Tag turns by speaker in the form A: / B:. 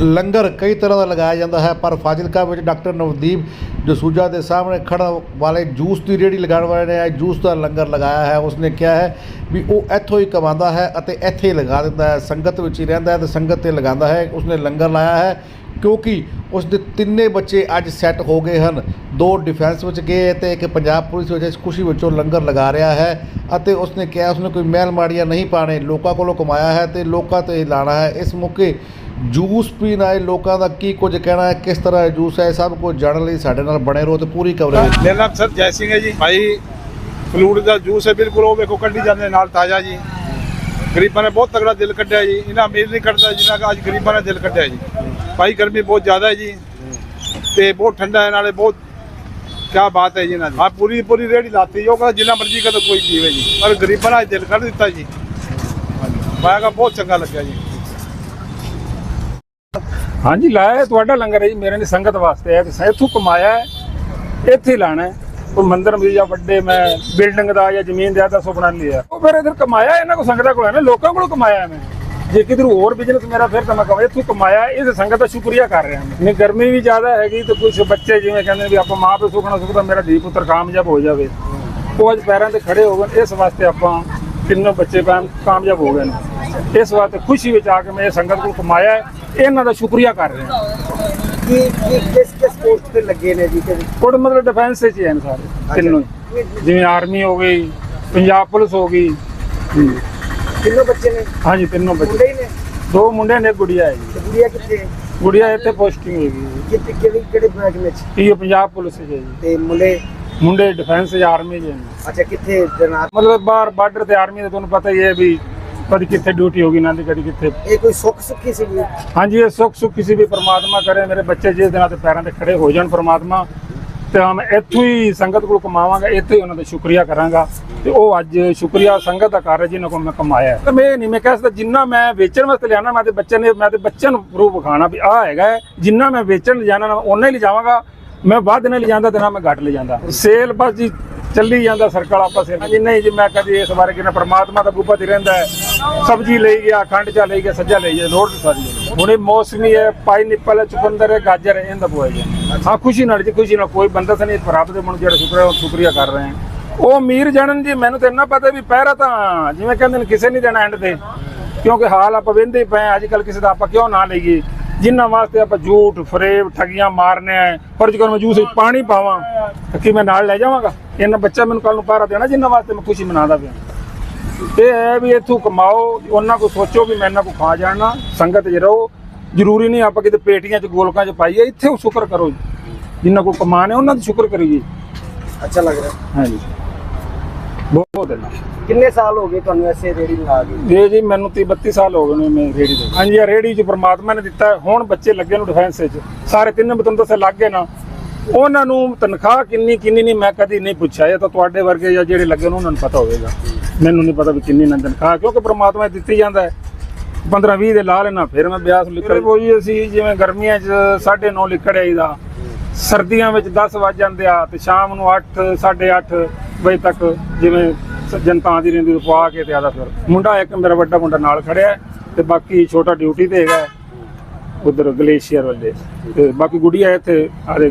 A: ਲੰਗਰ ਕਈ ਤਰ੍ਹਾਂ ਦਾ ਲਗਾਇਆ ਜਾਂਦਾ ਹੈ, ਪਰ ਫਾਜ਼ਿਲਕਾ ਵਿੱਚ ਡਾਕਟਰ ਨਵਦੀਪ ਜਸੂਜਾ ਦੇ ਸਾਹਮਣੇ ਖੜਾ ਵਾਲੇ ਜੂਸ ਦੀ ਰੇਹੜੀ ਲਗਾਉਣ ਵਾਲੇ ਨੇ ਜੂਸ ਦਾ ਲੰਗਰ ਲਗਾਇਆ ਹੈ। ਉਸਨੇ ਕਿਹਾ ਹੈ ਵੀ ਉਹ ਇੱਥੋਂ ਹੀ ਕਮਾਉਂਦਾ ਹੈ ਅਤੇ ਇੱਥੇ ਹੀ ਲਗਾ ਦਿੰਦਾ ਹੈ, ਸੰਗਤ ਵਿੱਚ ਹੀ ਰਹਿੰਦਾ ਹੈ ਤੇ ਸੰਗਤ ਤੇ ਲਗਾਉਂਦਾ ਹੈ। ਉਸਨੇ ਲੰਗਰ ਲਾਇਆ ਹੈ। ਕਿਉਂਕਿ ਉਸ ਦੇ ਤਿੰਨੇ ਬੱਚੇ ਅੱਜ ਸੈੱਟ ਹੋ ਗਏ ਹਨ। ਦੋ ਡਿਫੈਂਸ ਵਿੱਚ ਗਏ ਤੇ ਇੱਕ ਪੰਜਾਬ ਪੁਲਿਸ ਵਿੱਚ, ਇਸ ਖੁਸ਼ੀ ਵਿੱਚੋਂ ਲੰਗਰ ਲਗਾ ਰਿਹਾ ਹੈ ਅਤੇ ਉਸਨੇ ਕਿਹਾ ਉਸਨੇ ਕੋਈ ਮਹਿਲ ਮਾੜੀਆਂ ਨਹੀਂ ਪਾਣੇ, ਲੋਕਾਂ ਕੋਲੋਂ ਕਮਾਇਆ ਹੈ ਤੇ ਲੋਕਾਂ ਤੇ ਹੀ ਲਾਣਾ ਹੈ। ਇਸ ਮੌਕੇ ਜੂਸ ਪੀਣ ਆਏ ਲੋਕਾਂ ਦਾ ਕੀ ਕੁਝ ਕਹਿਣਾ ਹੈ, ਕਿਸ ਤਰ੍ਹਾਂ ਜੂਸ ਹੈ, ਇਹ ਸਭ ਕੁਝ ਜਾਣਨ ਲਈ ਸਾਡੇ ਨਾਲ ਬਣੇ ਰਹੋ ਤੇ ਪੂਰੀ ਕਵਰੇਜ
B: ਮੇਰਾ ਨਾਮ ਸਰ ਜੈ ਸਿੰਘ ਹੈ ਜੀ। ਭਾਈ ਫਲੂਟ ਦਾ ਜੂਸ ਹੈ, ਬਿਲਕੁਲ ਉਹ ਵੇਖੋ, ਕੱਢੀ ਜਾਂਦੇ ਨਾਲ ਤਾਜ਼ਾ ਜੀ। ਗਰੀਬਾਂ ਨੇ ਬਹੁਤ ਤਗੜਾ ਦਿਲ ਕੱਢਿਆ ਜੀ। ਇਹਨਾਂ ਅਮੀਰ ਨਹੀਂ ਕੱਢਦਾ ਜਿੰਨਾ ਕਿ ਅੱਜ ਗਰੀਬਾਂ ਨੇ ਦਿਲ ਕੱਢਿਆ ਜੀ। ਭਾਈ ਗਰਮੀ ਬਹੁਤ ਜ਼ਿਆਦਾ ਹੈ ਜੀ। ਤੇ ਬਹੁਤ ਠੰਡਾ ਹੈ, ਨਾਲੇ ਬਹੁਤ ਕਿਆ ਬਾਤ ਹੈ ਜੀ ਇਹਨਾਂ ਦੀ। ਆ ਪੂਰੀ ਪੂਰੀ ਰੇੜੀ ਲਾਤੀ ਉਹ ਕਹਿੰਦਾ ਜਿੰਨਾ ਮਰਜ਼ੀ ਕਦੋਂ ਕੋਈ ਪੀਵੇ ਜੀ। ਪਰ ਗਰੀਬਾਂ ਨੇ ਅੱਜ ਦਿਲ ਕੱਢ ਦਿੱਤਾ ਜੀ। ਮੈਂ ਕਿਹਾ ਬਹੁਤ ਚੰਗਾ ਲੱਗਿਆ ਜੀ।
C: ਹਾਂਜੀ, ਲਾਇਆ ਤੁਹਾਡਾ ਲੰਗਰ ਹੈ ਜੀ। ਮੇਰੇ ਨੇ ਸੰਗਤ ਵਾਸਤੇ ਹੈ ਕਿ ਇੱਥੋਂ ਕਮਾਇਆ ਇੱਥੇ ਹੀ ਲਾਣਾ ਕੋਈ ਮੰਦਰ ਵੀ ਜਾਂ ਵੱਡੇ ਮੈਂ ਬਿਲਡਿੰਗ ਦਾ ਜਾਂ ਜ਼ਮੀਨ ਦਾ ਦਾ ਸੁਪਨਾ ਨਹੀਂ ਲਿਆ ਉਹ ਫਿਰ ਇਧਰ ਕਮਾਇਆ ਇਹਨਾਂ ਕੋ ਸੰਗਤਾਂ ਕੋਲ ਹੈ ਨਾ, ਲੋਕਾਂ ਕੋਲੋਂ ਕਮਾਇਆ ਮੈਂ। ਜੇ ਕਿਧਰ ਹੋਰ ਬਿਜ਼ਨਸ ਮੇਰਾ ਫਿਰ ਤਾਂ ਮੈਂ ਕਹਾਂ, ਇੱਥੋਂ ਕਮਾਇਆ, ਇਸ ਸੰਗਤ ਦਾ ਸ਼ੁਕਰੀਆ ਕਰ ਰਿਹਾ ਮੈਂ। ਨਹੀਂ, ਗਰਮੀ ਵੀ ਜ਼ਿਆਦਾ ਹੈਗੀ ਤੇ ਕੁਝ ਬੱਚੇ ਜਿਵੇਂ ਕਹਿੰਦੇ ਵੀ ਆਪਾਂ ਮਾਂ ਪਿਓ ਸੁਖਣਾ ਸੁਖਦਾ ਮੇਰਾ ਧੀ ਪੁੱਤਰ ਕਾਮਯਾਬ ਹੋ ਜਾਵੇ। ਉਹ ਅੱਜ ਪੈਰਾਂ ਤੇ ਖੜੇ ਹੋ ਗਏ ਇਸ ਵਾਸਤੇ ਆਪਾਂ ਤਿੰਨੋਂ ਬੱਚੇ ਕਾਮ- ਕਾਮਯਾਬ ਹੋ ਗਏ ਨੇ। ਇਸ ਵਾਸਤੇ ਖੁਸ਼ੀ ਵਿੱਚ ਆ ਕੇ ਮੈਂ ਇਹ ਸੰਗਤ ਕੋਲ ਕਮਾਇਆ, ਇਹਨਾਂ ਦਾ ਸ਼ੁਕਰੀਆ ਕਰ ਰਿਹਾ।
D: ਕੀ ਕੀ ਕਿਸ ਕਿਸ ਪੋਸਟ ਤੇ ਲੱਗੇ ਨੇ ਜੀ ਤੇ?
C: ਕੋਡ ਮਤਲਬ ਡਿਫੈਂਸ ਵਿੱਚ ਹੀ ਹਨ ਸਾਰੇ ਤਿੰਨੋਂ ਹੀ। ਜਿਵੇਂ ਆਰਮੀ ਹੋ ਗਈ ਪੰਜਾਬ ਪੁਲਿਸ ਹੋ ਗਈ।
D: ਕਿੰਨੇ ਬੱਚੇ ਨੇ?
C: ਹਾਂਜੀ ਤਿੰਨੋਂ
D: ਮੁੰਡੇ
C: ਬੱਚੇ
D: ਹੀ ਨੇ?
C: ਦੋ ਮੁੰਡੇ ਨੇ ਗੁੜੀਆ ਹੈ ਜੀ।
D: ਤੇ ਗੁੜੀਆ ਕਿੱਥੇ ਹੈ?
C: ਗੁੜੀਆ ਇੱਥੇ ਪੋਸਟਿੰਗ ਹੈਗੀ ਹੈ।
D: ਕਿੱਥੇ ਕਿਹੜੇ ਕਿਹੜੇ ਬੈਗ ਵਿੱਚ।
C: ਇਹ ਪੰਜਾਬ ਪੁਲਿਸ ਹੈ ਜੀ।
D: ਤੇ ਮੁੰਡੇ?
C: ਮੁੰਡੇ ਡਿਫੈਂਸ ਆਰਮੀ ਚ
D: ਅੱਛਾ ਕਿੱਥੇ ਜਨਾਬ?
C: ਮਤਲਬ ਬਾਹਰ ਬਾਰਡਰ ਤੇ ਆਰਮੀ ਦਾ ਤੁਹਾਨੂੰ ਪਤਾ ਹੀ ਹੈ ਵੀ ਕਦੀ ਕਿੱਥੇ ਡਿਊਟੀ ਹੋਗੀ ਨਾ ਤੇ ਕਦੀ ਕਿੱਥੇ।
D: ਇਹ ਕੋਈ ਸੁੱਖ ਸੁੱਖੀ ਸੀ
C: ਹਾਂਜੀ ਇਹ ਸੁੱਖ ਸੁੱਖ ਕਿਸੇ ਵੀ ਪ੍ਰਮਾਤਮਾ ਕਰੇ ਮੇਰੇ ਬੱਚੇ ਜਿਸ ਦਿਨਾਂ ਤੇ ਪੈਰਾਂ ਤੇ ਖੜੇ ਹੋ ਜਾਣ ਪ੍ਰਮਾਤਮਾ ਤੇ ਮੈਂ ਇੱਥੋਂ ਹੀ ਸੰਗਤ ਕੋਲ ਕਮਾਵਾਂਗਾ ਇੱਥੇ ਹੀ ਉਹਨਾਂ ਦਾ ਸ਼ੁਕਰੀਆ ਕਰਾਂਗਾ। ਤੇ ਉਹ ਅੱਜ ਸ਼ੁਕਰੀਆ ਸੰਗਤ ਦਾ ਕਰ ਜਿਨ੍ਹਾਂ ਕੋਲ ਮੈਂ ਕਮਾਇਆ। ਤੇ ਮੈਂ ਨਹੀਂ ਮੈਂ ਕਹਿ ਸਕਦਾ ਜਿੰਨਾ ਮੈਂ ਵੇਚਣ ਵਾਸਤੇ ਲਿਆਣਾ ਮੈਂ ਤੇ ਬੱਚੇ ਨੇ ਮੈਂ ਤੇ ਬੱਚਿਆਂ ਨੂੰ ਪ੍ਰੂਫ ਵਿਖਾਣਾ ਵੀ ਆਹ ਹੈਗਾ। ਜਿੰਨਾ ਮੈਂ ਵੇਚਣ ਲਿਜਾਣਾ ਨਾ ਉਹਨਾਂ ਹੀ ਲਿਜਾਵਾਂਗਾ। ਮੈਂ ਵੱਧ ਨਹੀਂ ਲਿਜਾਂਦਾ ਤੇ ਨਾ ਮੈਂ ਘੱਟ ਲਿਜਾਂਦਾ। ਸੇਲ ਬਸ ਜੀ ਚੱਲੀ ਜਾਂਦਾ ਸਰਕਲ ਆਪਾਂ ਸਿਰ ਜੀ ਨਹੀਂ ਜੀ ਮੈਂ ਕਦੀ ਇਸ ਬਾਰੇ ਕਿਹਾ ਪ੍ਰਮਾਤਮਾ ਦਾ ਗੁਪਤ ਹੀ ਰਹਿੰਦਾ ਹੈ। ਸਬਜ਼ੀ ਲਈ ਗਿਆ, ਖੰਡ ਚਾ ਲਈ ਗਿਆ, ਸੱਜਾ ਲਈ ਗਿਆ ਲੋੜ ਤਾਂ ਸਾਰੀ ਹੈ ਹੁਣ ਇਹ ਮੌਸਮੀ ਹੈ, ਪਾਈ ਹੈ, ਚੁਕੰਦਰ ਹੈ, ਗਾਜਰ ਹੈ, ਇਹਦਾ ਬੋਇਆ ਜੀ ਹਾਂ। ਖੁਸ਼ੀ ਨਾਲ ਜੀ, ਖੁਸ਼ੀ ਨਾਲ, ਕੋਈ ਬੰਦਾ ਤਾਂ ਨਹੀਂ ਰੱਬ ਦੇ ਮਨ ਜਿਹੜਾ ਸ਼ੁਕਰ ਹੈ, ਉਹ ਸ਼ੁਕਰੀਆ ਕਰ ਰਹੇ ਹਾਂ। ਉਹ ਅਮੀਰ ਜਾਣਨ ਜੀ, ਮੈਨੂੰ ਤਾਂ ਇੰਨਾ ਪਤਾ ਵੀ ਪਹਿਰਾ ਤਾਂ ਜਿਵੇਂ ਕਹਿੰਦੇ ਨੇ, ਕਿਸੇ ਨਹੀਂ ਦੇਣਾ ਐਂਡ ਤੇ। ਕਿਉਂਕਿ ਹਾਲ ਆਪਾਂ ਵੇਂਦੇ ਹੀ ਪਏ ਅੱਜ ਕੱਲ ਕਿਸੇ ਦਾ ਆਪਾਂ ਕਿਉਂ ਨਾ ਲਈਏ? ਜਿਨ੍ਹਾਂ ਵਾਸਤੇ ਆਪਾਂ ਝੂਠ, ਫਰੇਬ, ਠਗੀਆਂ ਮਾਰਨੇ ਆ ਫਰਜ਼ ਕਰ ਮੈਂ ਜੂਸ ਵਿੱਚ ਪਾਣੀ ਪਾਵਾਂ, ਤਾਂ ਕੀ ਮੈਂ ਨਾਲ ਲੈ ਜਾਵਾਂਗਾ? ਇਹਨਾਂ ਬੱਚਾ ਮੈਨੂੰ ਕੱਲ ਨੂੰ ਪਹਿਰਾ ਦੇਣਾ ਜਿਨ੍ਹਾਂ ਵਾਸਤੇ ਮੈਂ ਖੁਸ਼ੀ ਮਨਾਉਂਦਾ ਪਿਆ। ਇਹ ਹੈ ਵੀ ਇੱਥੋਂ ਕਮਾਓ ਉਹਨਾਂ ਕੋ ਸੋਚੋ ਵੀ ਮੈਂ ਇਹਨਾਂ ਕੋ ਖਾ ਜਾਣਾ ਸੰਗਤ 'ਚ ਰਹੋ। ਜ਼ਰੂਰੀ ਨਹੀਂ ਆਪਾਂ ਕਿਤੇ ਪੇਟੀਆਂ 'ਚ ਗੋਲਕਾਂ 'ਚ ਪਾਈਏ ਇੱਥੇ ਉਹ ਸ਼ੁਕਰ ਕਰੋ ਜੀ। ਜਿਨ੍ਹਾਂ ਕੋ ਕਮਾਣੇ ਉਹਨਾਂ ਦਾ ਸ਼ੁਕਰ ਕਰੀਏ।
D: ਅੱਛਾ ਲੱਗ ਰਿਹਾ।
C: ਹਾਂਜੀ। ਬਹੁਤ ਹੈ।
D: ਕਿੰਨੇ ਸਾਲ ਹੋ ਗਏ ਤੁਹਾਨੂੰ ਐਸੇ ਰੇੜੀ ਲਗਾ ਕੇ?
C: ਇਹ ਜੀ ਮੈਨੂੰ 30 32 ਸਾਲ ਹੋ ਗਏ ਨੇ ਮੈਂ ਰੇੜੀ ਦੇ। ਹਾਂਜੀ ਆ ਰੇੜੀ 'ਚ ਪ੍ਰਮਾਤਮਾ ਨੇ ਦਿੱਤਾ। ਹੁਣ ਬੱਚੇ ਲੱਗੇ ਨੂੰ ਡਿਫੈਂਸ 'ਚ। ਸਾਰੇ ਤਿੰਨੇ ਬਤਨ ਦੱਸੇ ਲੱਗ ਗਏ ਨਾ। ਉਹਨਾਂ ਨੂੰ ਤਨਖਾਹ ਕਿੰਨੀ ਕਿੰਨੀ ਨਹੀਂ, ਮੈਂ ਕਦੀ ਨਹੀਂ ਪੁੱਛਿਆ। ਇਹ ਤਾਂ ਤੁਹਾਡੇ ਵਰਗੇ ਜਾਂ ਜਿਹੜੇ ਲੱਗੇ ਨੇ ਉਹਨਾਂ ਨੂੰ ਪਤਾ ਹੋਵੇਗਾ। ਮੈਨੂੰ ਨਹੀਂ ਪਤਾ ਵੀ ਕਿੰਨੀ ਨਾ ਤਨਖਾਹ, ਕਿਉਂਕਿ ਪ੍ਰਮਾਤਮਾ ਦਿੱਤੀ ਜਾਂਦਾ ਹੈ। 15 20 ਦੇ ਲਾ ਲੈਣਾ ਫਿਰ ਮੈਂ ਬਿਆਸ ਲਿਖੜ ਕੋਈ ਅਸੀਂ ਜਿਵੇਂ ਗਰਮੀਆਂ 'ਚ 9:30 ਲਿਖੜ ਆਈਦਾ। ਸਰਦੀਆਂ ਵਿੱਚ 10 ਵਜ ਜਾਂਦੇ ਆ ਤੇ ਸ਼ਾਮ ਨੂੰ 8 8:30 ਵਜੇ ਤੱਕ ਜਿਵੇਂ ਜਨਤਾ ਦੀ ਰਹਿੰਦੀ ਉਹ ਪਵਾ ਕੇ ਤੇ ਆਦਾ ਫਿਰ। ਮੁੰਡਾ ਇੱਕ ਮੇਰਾ ਵੱਡਾ ਮੁੰਡਾ ਨਾਲ ਖੜਿਆ ਹੈ ਤੇ ਬਾਕੀ ਛੋਟਾ ਡਿਊਟੀ ਤੇ ਹੈਗਾ ਉਧਰ ਗਲੇਸ਼ੀਅਰ ਵਾਲੇ ਤੇ ਬਾਕੀ ਗੁੜੀਆ ਇੱਥੇ ਆਦੇ